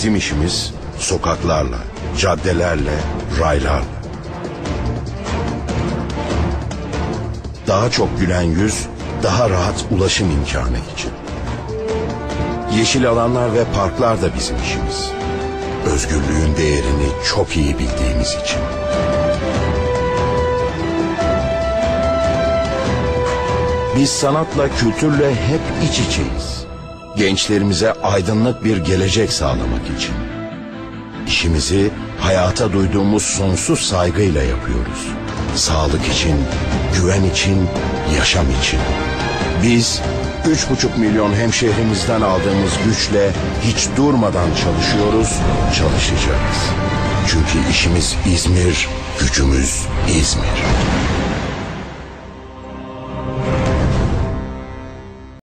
Bizim işimiz sokaklarla, caddelerle, raylarla. Daha çok gülen yüz, daha rahat ulaşım imkanı için. Yeşil alanlar ve parklar da bizim işimiz. Özgürlüğün değerini çok iyi bildiğimiz için. Biz sanatla, kültürle hep iç içeyiz. Gençlerimize aydınlık bir gelecek sağlamak için. İşimizi hayata duyduğumuz sonsuz saygıyla yapıyoruz. Sağlık için, güven için, yaşam için. Biz üç buçuk milyon hemşehrimizden aldığımız güçle hiç durmadan çalışıyoruz, çalışacağız. Çünkü işimiz İzmir, gücümüz İzmir.